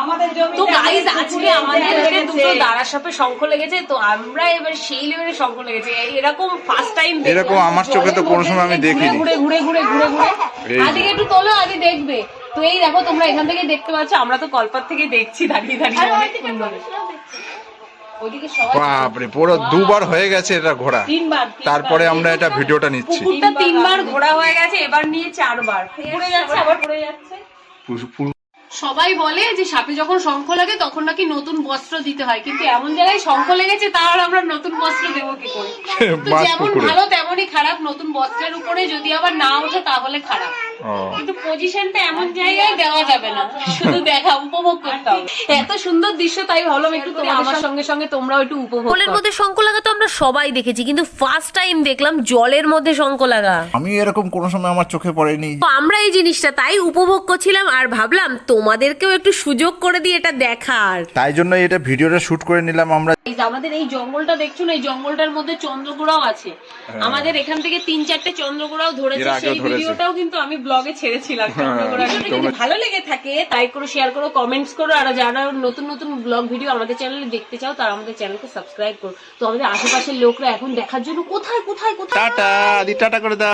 আমাদের জমি তো গাইজ আজকে আমাদের এখানে দুটো সাপে শঙ্খ লেগেছে তো আমরা এবার সেই লেভেলে শঙ্খ লেগেছে। এরকম ফার্স্ট টাইম এরকম আমার চোখে তো কোনো সময় আমি দেখিনি। ঘুরে ঘুরে ঘুরে ঘুরে ঘুরে। এই একটু তোলো আদি দেখবে। তো এই দেখো তোমরা এখান থেকে দেখতে পাচ্ছ আমরা তো কলপাত থেকে দেখছি দাঁড়িয়ে দাঁড়িয়ে বাপরে পুরো দুবার হয়ে গেছে এটা ঘোরা। তিনবার তারপরে আমরা এটা ভিডিওটা নিচ্ছি। তিনবার ঘোরা হয়ে গেছে এবার নিয়ে চারবার। ঘুরে যাচ্ছে আবার ঘুরে যাচ্ছে। সবাই বলে যে সাপে যখন শঙ্খ লাগে তখন নাকি নতুন বস্ত্র দিতে হয়। কিন্তু এমন জায়গায় শঙ্খ লেগেছে তার আমরা নতুন বস্ত্র দেবো কি করে? তো যেমন ভালো তেমনই খারাপ নতুন বস্ত্রের উপরে যদি আবার না ওঠে তাহলে খারাপ। কিন্তু পজিশনটা এমন জায়গায় দেওয়া যাবে না। শুধু দেখা উপভোগ করতে হবে এত সুন্দর দৃশ্য তাই ভাবলাম একটু আমার সঙ্গে সঙ্গে তোমরাও একটু উপভোগ জলের মধ্যে শঙ্খ লাগা তো আমরা সবাই দেখেছি কিন্তু ফার্স্ট টাইম দেখলাম জলের মধ্যে শঙ্খ লাগা আমি এরকম কোনো সময় আমার চোখে পড়েনি। তো আমরা এই জিনিসটা তাই উপভোগ করছিলাম আর ভাবলাম তোমাদেরকেও একটু সুযোগ করে দিই এটা দেখার। তাই জন্য এটা ভিডিওটা শুট করে নিলাম আমরা। এই যে আমাদের এই জঙ্গলটা দেখছ না এই জঙ্গলটার মধ্যে চন্দ্রগোড়াও আছে। আমাদের এখান থেকে তিন চারটে চন্দ্রগোড়াও ধরেছে হ্যাঁ। সেই ভিডিওটাও কিন্তু আমি ব্লগে ছেড়েছিলাম হ্যাঁ, চন্দ্রগোড়া যদি ভালো লেগে থাকে তাই করো শেয়ার করো কমেন্টস করো, আর যারা নতুন নতুন ব্লগ ভিডিও আমাদের চ্যানেলে দেখতে চাও, তারা আমাদের চ্যানেলকে সাবস্ক্রাইব করো। তো আমাদের আশেপাশের লোকরা এখন দেখার জন্য কোথায় কোথায় কোথায়? টাটা টাটা করে দাও।